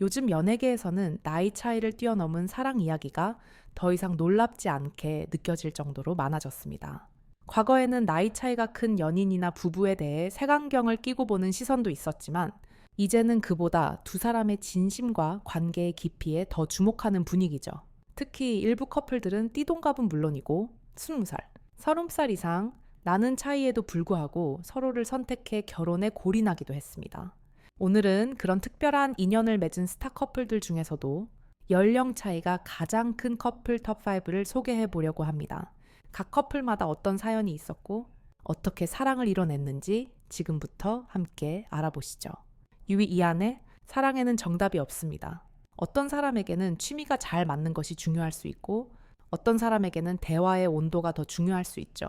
요즘 연예계에서는 나이 차이를 뛰어넘은 사랑 이야기가 더 이상 놀랍지 않게 느껴질 정도로 많아졌습니다. 과거에는 나이 차이가 큰 연인이나 부부에 대해 색안경을 끼고 보는 시선도 있었지만 이제는 그보다 두 사람의 진심과 관계의 깊이에 더 주목하는 분위기죠. 특히 일부 커플들은 띠동갑은 물론이고 20살, 30살 이상 나는 차이에도 불구하고 서로를 선택해 결혼에 골인하기도 했습니다. 오늘은 그런 특별한 인연을 맺은 스타 커플들 중에서도 연령 차이가 가장 큰 커플 톱5를 소개해 보려고 합니다. 각 커플마다 어떤 사연이 있었고 어떻게 사랑을 이뤄냈는지 지금부터 함께 알아보시죠. 유이 이안의 사랑에는 정답이 없습니다. 어떤 사람에게는 취미가 잘 맞는 것이 중요할 수 있고 어떤 사람에게는 대화의 온도가 더 중요할 수 있죠.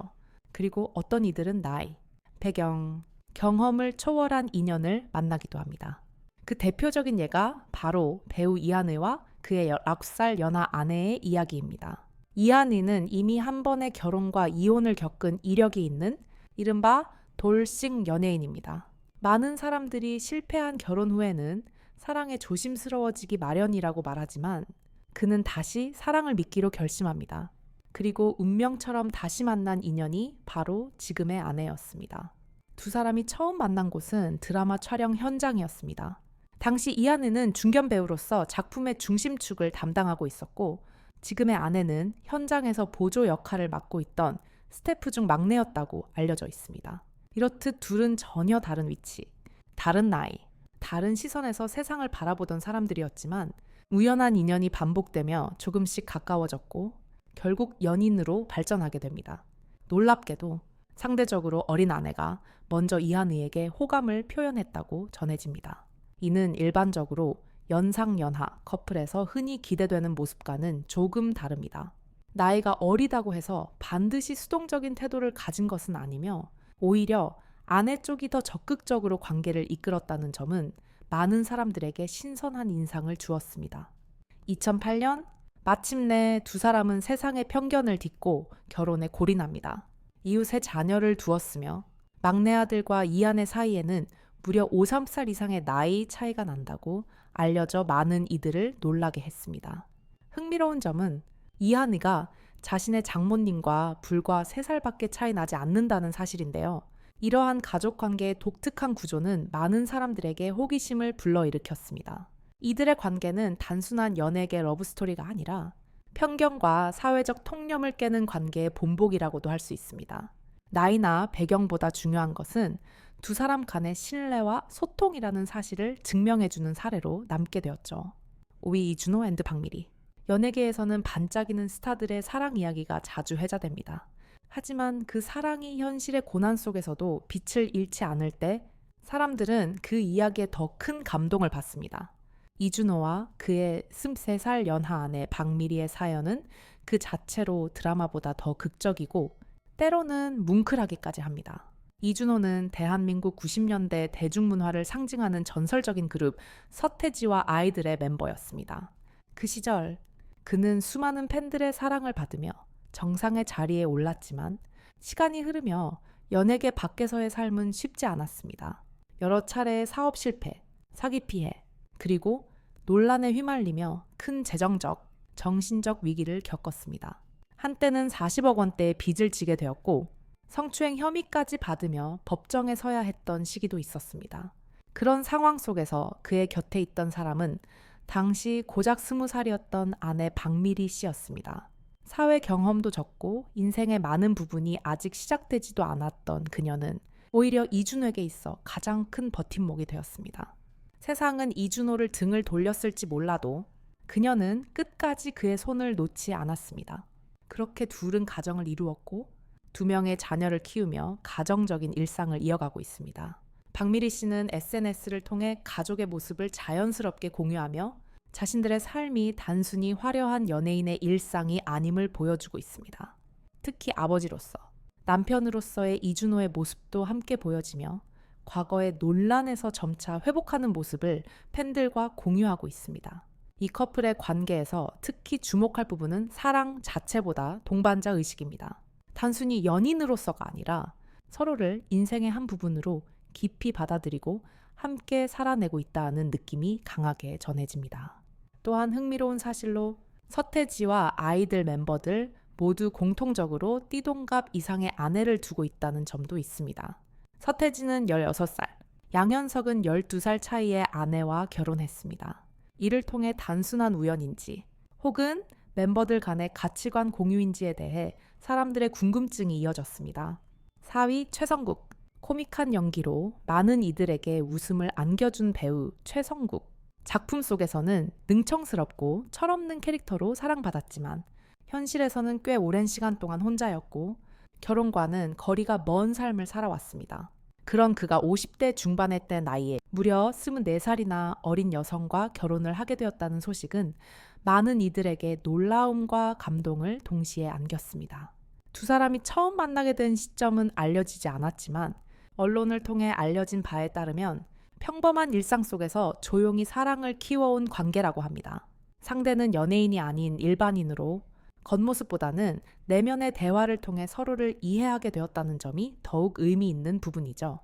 그리고 어떤 이들은 나이, 배경, 경험을 초월한 인연을 만나기도 합니다. 그 대표적인 예가 바로 배우 이한의와 그의 19살 연하 아내의 이야기입니다. 이한의는 이미 한 번의 결혼과 이혼을 겪은 이력이 있는 이른바 돌싱 연예인입니다. 많은 사람들이 실패한 결혼 후에는 사랑에 조심스러워지기 마련이라고 말하지만 그는 다시 사랑을 믿기로 결심합니다. 그리고 운명처럼 다시 만난 인연이 바로 지금의 아내였습니다. 두 사람이 처음 만난 곳은 드라마 촬영 현장이었습니다. 당시 이아내는 중견 배우로서 작품의 중심축을 담당하고 있었고 지금의 아내는 현장에서 보조 역할을 맡고 있던 스태프 중 막내였다고 알려져 있습니다. 이렇듯 둘은 전혀 다른 위치, 다른 나이, 다른 시선에서 세상을 바라보던 사람들이었지만 우연한 인연이 반복되며 조금씩 가까워졌고 결국 연인으로 발전하게 됩니다. 놀랍게도 상대적으로 어린 아내가 먼저 이한의에게 호감을 표현했다고 전해집니다. 이는 일반적으로 연상연하 커플에서 흔히 기대되는 모습과는 조금 다릅니다. 나이가 어리다고 해서 반드시 수동적인 태도를 가진 것은 아니며 오히려 아내 쪽이 더 적극적으로 관계를 이끌었다는 점은 많은 사람들에게 신선한 인상을 주었습니다. 2008년 마침내 두 사람은 세상의 편견을 딛고 결혼에 골인합니다. 세 자녀를 두었으며 막내 아들과 이아내 사이에는 무려 5, 3살 이상의 나이 차이가 난다고 알려져 많은 이들을 놀라게 했습니다. 흥미로운 점은 이한이가 자신의 장모님과 불과 3살밖에 차이 나지 않는다는 사실인데요. 이러한 가족 관계의 독특한 구조는 많은 사람들에게 호기심을 불러일으켰습니다. 이들의 관계는 단순한 연예계 러브스토리가 아니라 편견과 사회적 통념을 깨는 관계의 본복이라고도 할 수 있습니다. 나이나 배경보다 중요한 것은 두 사람 간의 신뢰와 소통이라는 사실을 증명해주는 사례로 남게 되었죠. 오이 이준호 앤드 박미리. 연예계에서는 반짝이는 스타들의 사랑 이야기가 자주 회자됩니다. 하지만 그 사랑이 현실의 고난 속에서도 빛을 잃지 않을 때 사람들은 그 이야기에 더 큰 감동을 받습니다. 이준호와 그의 23살 연하 아내 박미리의 사연은 그 자체로 드라마보다 더 극적이고 때로는 뭉클하기까지 합니다. 이준호는 대한민국 90년대 대중문화를 상징하는 전설적인 그룹 서태지와 아이들의 멤버였습니다. 그 시절 그는 수많은 팬들의 사랑을 받으며 정상의 자리에 올랐지만 시간이 흐르며 연예계 밖에서의 삶은 쉽지 않았습니다. 여러 차례의 사업 실패, 사기 피해, 그리고 논란에 휘말리며 큰 재정적, 정신적 위기를 겪었습니다. 한때는 40억 원대의 빚을 지게 되었고 성추행 혐의까지 받으며 법정에 서야 했던 시기도 있었습니다. 그런 상황 속에서 그의 곁에 있던 사람은 당시 고작 스무 살이었던 아내 박미리 씨였습니다. 사회 경험도 적고 인생의 많은 부분이 아직 시작되지도 않았던 그녀는 오히려 이준호에게 있어 가장 큰 버팀목이 되었습니다. 세상은 이준호를 등을 돌렸을지 몰라도 그녀는 끝까지 그의 손을 놓지 않았습니다. 그렇게 둘은 가정을 이루었고 두 명의 자녀를 키우며 가정적인 일상을 이어가고 있습니다. 박미리 씨는 SNS를 통해 가족의 모습을 자연스럽게 공유하며 자신들의 삶이 단순히 화려한 연예인의 일상이 아님을 보여주고 있습니다. 특히 아버지로서, 남편으로서의 이준호의 모습도 함께 보여지며 과거의 논란에서 점차 회복하는 모습을 팬들과 공유하고 있습니다. 이 커플의 관계에서 특히 주목할 부분은 사랑 자체보다 동반자 의식입니다. 단순히 연인으로서가 아니라 서로를 인생의 한 부분으로 깊이 받아들이고 함께 살아내고 있다는 느낌이 강하게 전해집니다. 또한 흥미로운 사실로 서태지와 아이들 멤버들 모두 공통적으로 띠동갑 이상의 아내를 두고 있다는 점도 있습니다. 서태지는 16살, 양현석은 12살 차이의 아내와 결혼했습니다. 이를 통해 단순한 우연인지 혹은 멤버들 간의 가치관 공유인지에 대해 사람들의 궁금증이 이어졌습니다. 4위 최성국. 코믹한 연기로 많은 이들에게 웃음을 안겨준 배우 최성국. 작품 속에서는 능청스럽고 철없는 캐릭터로 사랑받았지만 현실에서는 꽤 오랜 시간 동안 혼자였고 결혼과는 거리가 먼 삶을 살아왔습니다. 그런 그가 50대 중반의 때 나이에 무려 24살이나 어린 여성과 결혼을 하게 되었다는 소식은 많은 이들에게 놀라움과 감동을 동시에 안겼습니다. 두 사람이 처음 만나게 된 시점은 알려지지 않았지만 언론을 통해 알려진 바에 따르면 평범한 일상 속에서 조용히 사랑을 키워온 관계라고 합니다. 상대는 연예인이 아닌 일반인으로 겉모습보다는 내면의 대화를 통해 서로를 이해하게 되었다는 점이 더욱 의미 있는 부분이죠.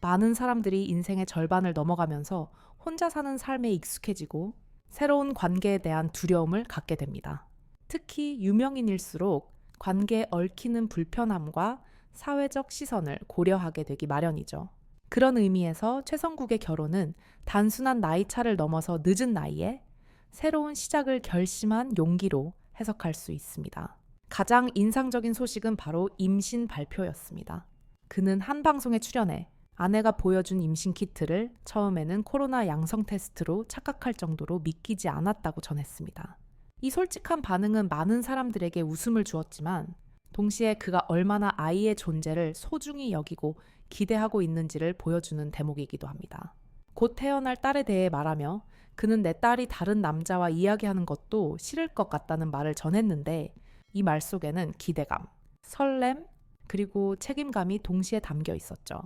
많은 사람들이 인생의 절반을 넘어가면서 혼자 사는 삶에 익숙해지고 새로운 관계에 대한 두려움을 갖게 됩니다. 특히 유명인일수록 관계에 얽히는 불편함과 사회적 시선을 고려하게 되기 마련이죠. 그런 의미에서 최성국의 결혼은 단순한 나이 차를 넘어서 늦은 나이에 새로운 시작을 결심한 용기로 해석할 수 있습니다. 가장 인상적인 소식은 바로 임신 발표였습니다. 그는 한 방송에 출연해 아내가 보여준 임신 키트를 처음에는 코로나 양성 테스트로 착각할 정도로 믿기지 않았다고 전했습니다. 이 솔직한 반응은 많은 사람들에게 웃음을 주었지만 동시에 그가 얼마나 아이의 존재를 소중히 여기고 기대하고 있는지를 보여주는 대목이기도 합니다. 곧 태어날 딸에 대해 말하며 그는 내 딸이 다른 남자와 이야기하는 것도 싫을 것 같다는 말을 전했는데 이 말 속에는 기대감, 설렘, 그리고 책임감이 동시에 담겨 있었죠.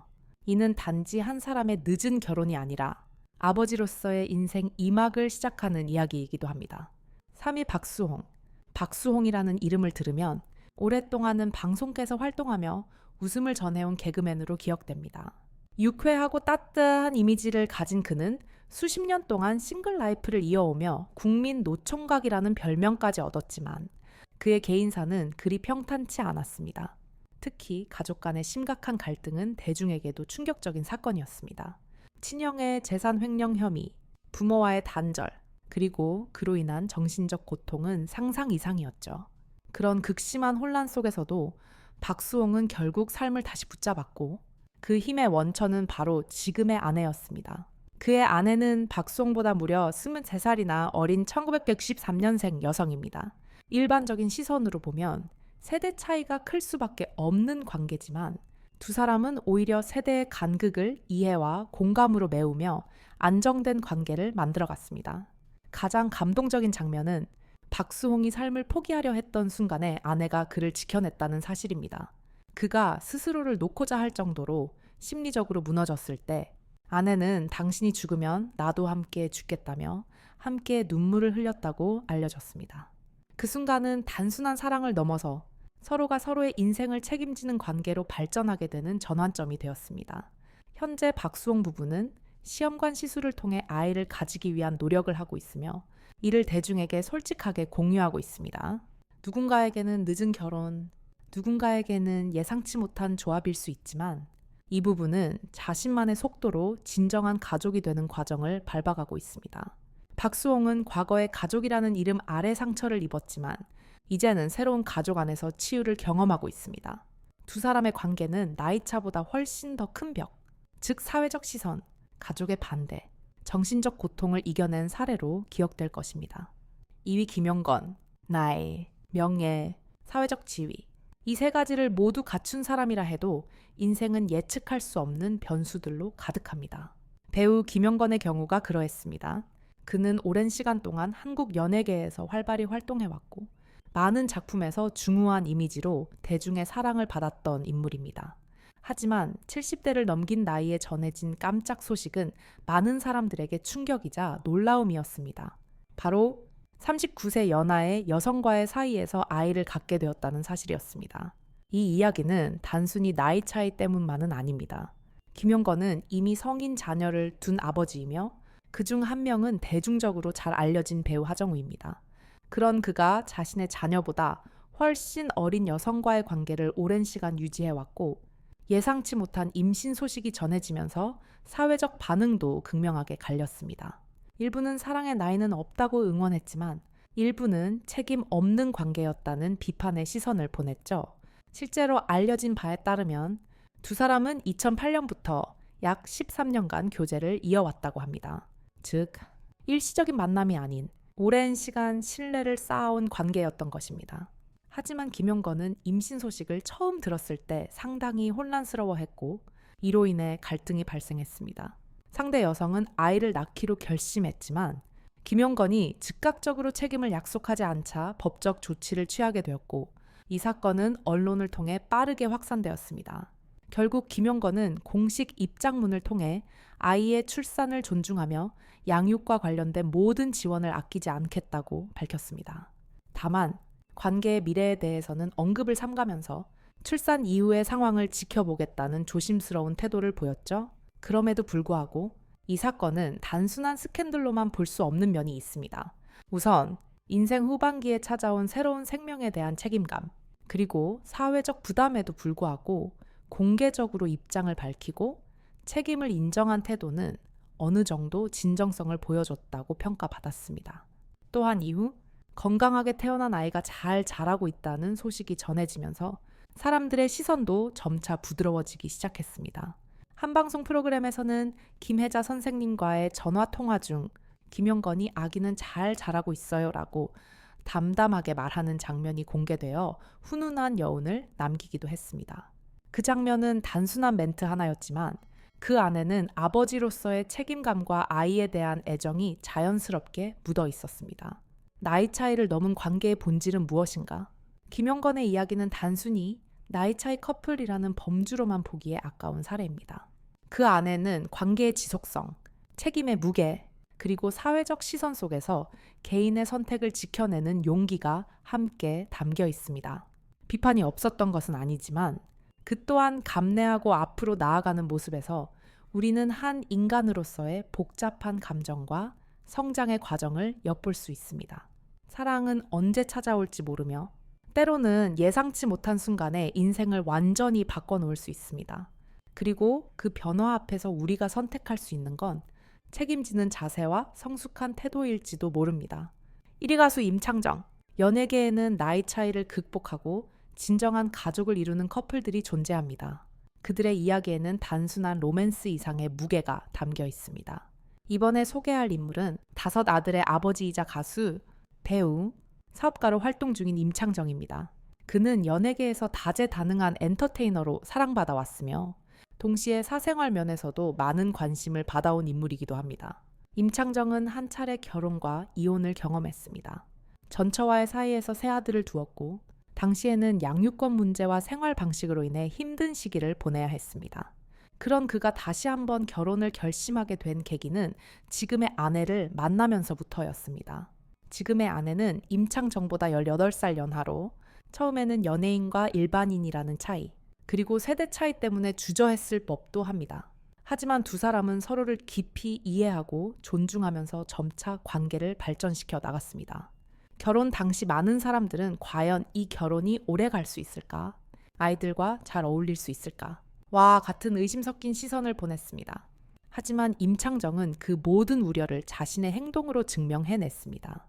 이는 단지 한 사람의 늦은 결혼이 아니라 아버지로서의 인생 2막을 시작하는 이야기이기도 합니다. 3위 박수홍. 박수홍이라는 이름을 들으면 오랫동안은 방송계에서 활동하며 웃음을 전해온 개그맨으로 기억됩니다. 유쾌하고 따뜻한 이미지를 가진 그는 수십 년 동안 싱글 라이프를 이어오며 국민 노총각이라는 별명까지 얻었지만 그의 개인사는 그리 평탄치 않았습니다. 특히 가족 간의 심각한 갈등은 대중에게도 충격적인 사건이었습니다. 친형의 재산 횡령 혐의, 부모와의 단절, 그리고 그로 인한 정신적 고통은 상상 이상이었죠. 그런 극심한 혼란 속에서도 박수홍은 결국 삶을 다시 붙잡았고 그 힘의 원천은 바로 지금의 아내였습니다. 그의 아내는 박수홍보다 무려 23살이나 어린 1963년생 여성입니다. 일반적인 시선으로 보면 세대 차이가 클 수밖에 없는 관계지만 두 사람은 오히려 세대의 간극을 이해와 공감으로 메우며 안정된 관계를 만들어갔습니다. 가장 감동적인 장면은 박수홍이 삶을 포기하려 했던 순간에 아내가 그를 지켜냈다는 사실입니다. 그가 스스로를 놓고자 할 정도로 심리적으로 무너졌을 때 아내는 당신이 죽으면 나도 함께 죽겠다며 함께 눈물을 흘렸다고 알려졌습니다. 그 순간은 단순한 사랑을 넘어서 서로가 서로의 인생을 책임지는 관계로 발전하게 되는 전환점이 되었습니다. 현재 박수홍 부부는 시험관 시술을 통해 아이를 가지기 위한 노력을 하고 있으며 이를 대중에게 솔직하게 공유하고 있습니다. 누군가에게는 늦은 결혼, 누군가에게는 예상치 못한 조합일 수 있지만 이 부분은 자신만의 속도로 진정한 가족이 되는 과정을 밟아가고 있습니다. 박수홍은 과거에 가족이라는 이름 아래 상처를 입었지만 이제는 새로운 가족 안에서 치유를 경험하고 있습니다. 두 사람의 관계는 나이차보다 훨씬 더 큰 벽, 즉 사회적 시선, 가족의 반대, 정신적 고통을 이겨낸 사례로 기억될 것입니다. 2위 김영건, 나이, 명예, 사회적 지위. 이 세 가지를 모두 갖춘 사람이라 해도 인생은 예측할 수 없는 변수들로 가득합니다. 배우 김영건의 경우가 그러했습니다. 그는 오랜 시간 동안 한국 연예계에서 활발히 활동해왔고, 많은 작품에서 중후한 이미지로 대중의 사랑을 받았던 인물입니다. 하지만 70대를 넘긴 나이에 전해진 깜짝 소식은 많은 사람들에게 충격이자 놀라움이었습니다. 바로 39세 연하의 여성과의 사이에서 아이를 갖게 되었다는 사실이었습니다. 이 이야기는 단순히 나이 차이 때문만은 아닙니다. 김용건은 이미 성인 자녀를 둔 아버지이며 그 중 한 명은 대중적으로 잘 알려진 배우 하정우입니다. 그런 그가 자신의 자녀보다 훨씬 어린 여성과의 관계를 오랜 시간 유지해왔고 예상치 못한 임신 소식이 전해지면서 사회적 반응도 극명하게 갈렸습니다. 일부는 사랑의 나이는 없다고 응원했지만 일부는 책임 없는 관계였다는 비판의 시선을 보냈죠. 실제로 알려진 바에 따르면 두 사람은 2008년부터 약 13년간 교제를 이어왔다고 합니다. 즉, 일시적인 만남이 아닌 오랜 시간 신뢰를 쌓아온 관계였던 것입니다. 하지만 김용건은 임신 소식을 처음 들었을 때 상당히 혼란스러워했고 이로 인해 갈등이 발생했습니다. 상대 여성은 아이를 낳기로 결심했지만 김용건이 즉각적으로 책임을 약속하지 않자 법적 조치를 취하게 되었고 이 사건은 언론을 통해 빠르게 확산되었습니다. 결국 김용건은 공식 입장문을 통해 아이의 출산을 존중하며 양육과 관련된 모든 지원을 아끼지 않겠다고 밝혔습니다. 다만 관계의 미래에 대해서는 언급을 삼가면서 출산 이후의 상황을 지켜보겠다는 조심스러운 태도를 보였죠. 그럼에도 불구하고 이 사건은 단순한 스캔들로만 볼 수 없는 면이 있습니다. 우선 인생 후반기에 찾아온 새로운 생명에 대한 책임감, 그리고 사회적 부담에도 불구하고 공개적으로 입장을 밝히고 책임을 인정한 태도는 어느 정도 진정성을 보여줬다고 평가받았습니다. 또한 이후 건강하게 태어난 아이가 잘 자라고 있다는 소식이 전해지면서 사람들의 시선도 점차 부드러워지기 시작했습니다. 한 방송 프로그램에서는 김혜자 선생님과의 전화 통화 중 김용건이 아기는 잘 자라고 있어요라고 담담하게 말하는 장면이 공개되어 훈훈한 여운을 남기기도 했습니다. 그 장면은 단순한 멘트 하나였지만 그 안에는 아버지로서의 책임감과 아이에 대한 애정이 자연스럽게 묻어 있었습니다. 나이 차이를 넘은 관계의 본질은 무엇인가? 김용건의 이야기는 단순히 나이 차이 커플이라는 범주로만 보기에 아까운 사례입니다. 그 안에는 관계의 지속성, 책임의 무게, 그리고 사회적 시선 속에서 개인의 선택을 지켜내는 용기가 함께 담겨 있습니다. 비판이 없었던 것은 아니지만 그 또한 감내하고 앞으로 나아가는 모습에서 우리는 한 인간으로서의 복잡한 감정과 성장의 과정을 엿볼 수 있습니다. 사랑은 언제 찾아올지 모르며 때로는 예상치 못한 순간에 인생을 완전히 바꿔놓을 수 있습니다. 그리고 그 변화 앞에서 우리가 선택할 수 있는 건 책임지는 자세와 성숙한 태도일지도 모릅니다. 1위 가수 임창정. 연예계에는 나이 차이를 극복하고 진정한 가족을 이루는 커플들이 존재합니다. 그들의 이야기에는 단순한 로맨스 이상의 무게가 담겨 있습니다. 이번에 소개할 인물은 다섯 아들의 아버지이자 가수, 배우, 사업가로 활동 중인 임창정입니다. 그는 연예계에서 다재다능한 엔터테이너로 사랑받아 왔으며 동시에 사생활 면에서도 많은 관심을 받아온 인물이기도 합니다. 임창정은 한 차례 결혼과 이혼을 경험했습니다. 전처와의 사이에서 새 아들을 두었고 당시에는 양육권 문제와 생활 방식으로 인해 힘든 시기를 보내야 했습니다. 그런 그가 다시 한번 결혼을 결심하게 된 계기는 지금의 아내를 만나면서부터였습니다. 지금의 아내는 임창정보다 18살 연하로 처음에는 연예인과 일반인이라는 차이, 그리고 세대 차이 때문에 주저했을 법도 합니다. 하지만 두 사람은 서로를 깊이 이해하고 존중하면서 점차 관계를 발전시켜 나갔습니다. 결혼 당시 많은 사람들은 과연 이 결혼이 오래 갈 수 있을까? 아이들과 잘 어울릴 수 있을까? 와 같은 의심 섞인 시선을 보냈습니다. 하지만 임창정은 그 모든 우려를 자신의 행동으로 증명해냈습니다.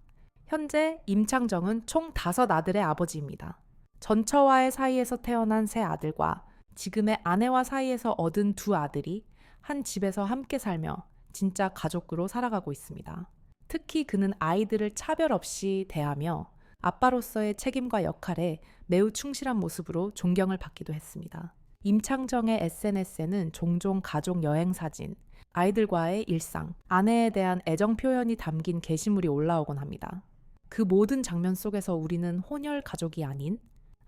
현재 임창정은 총 다섯 아들의 아버지입니다. 전처와의 사이에서 태어난 세 아들과 지금의 아내와 사이에서 얻은 두 아들이 한 집에서 함께 살며 진짜 가족으로 살아가고 있습니다. 특히 그는 아이들을 차별 없이 대하며 아빠로서의 책임과 역할에 매우 충실한 모습으로 존경을 받기도 했습니다. 임창정의 SNS에는 종종 가족 여행 사진, 아이들과의 일상, 아내에 대한 애정 표현이 담긴 게시물이 올라오곤 합니다. 그 모든 장면 속에서 우리는 혼혈 가족이 아닌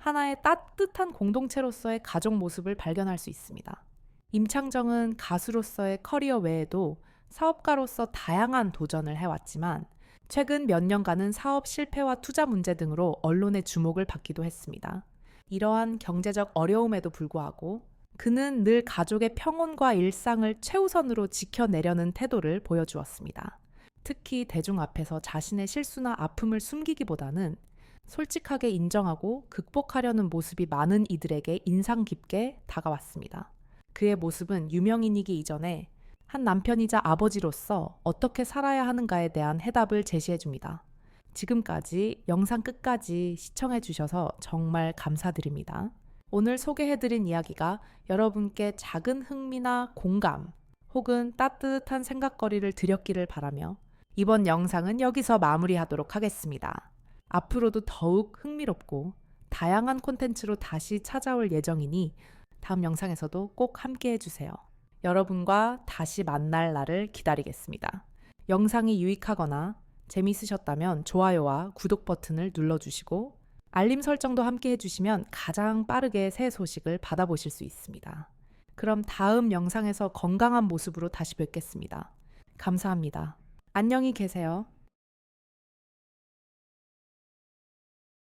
하나의 따뜻한 공동체로서의 가족 모습을 발견할 수 있습니다. 임창정은 가수로서의 커리어 외에도 사업가로서 다양한 도전을 해왔지만 최근 몇 년간은 사업 실패와 투자 문제 등으로 언론의 주목을 받기도 했습니다. 이러한 경제적 어려움에도 불구하고 그는 늘 가족의 평온과 일상을 최우선으로 지켜내려는 태도를 보여주었습니다. 특히 대중 앞에서 자신의 실수나 아픔을 숨기기보다는 솔직하게 인정하고 극복하려는 모습이 많은 이들에게 인상 깊게 다가왔습니다. 그의 모습은 유명인이기 이전에 한 남편이자 아버지로서 어떻게 살아야 하는가에 대한 해답을 제시해 줍니다. 지금까지 영상 끝까지 시청해 주셔서 정말 감사드립니다. 오늘 소개해 드린 이야기가 여러분께 작은 흥미나 공감 혹은 따뜻한 생각거리를 드렸기를 바라며 이번 영상은 여기서 마무리하도록 하겠습니다. 앞으로도 더욱 흥미롭고 다양한 콘텐츠로 다시 찾아올 예정이니 다음 영상에서도 꼭 함께 해주세요. 여러분과 다시 만날 날을 기다리겠습니다. 영상이 유익하거나 재미있으셨다면 좋아요와 구독 버튼을 눌러주시고 알림 설정도 함께 해주시면 가장 빠르게 새 소식을 받아보실 수 있습니다. 그럼 다음 영상에서 건강한 모습으로 다시 뵙겠습니다. 감사합니다. 안녕히 계세요.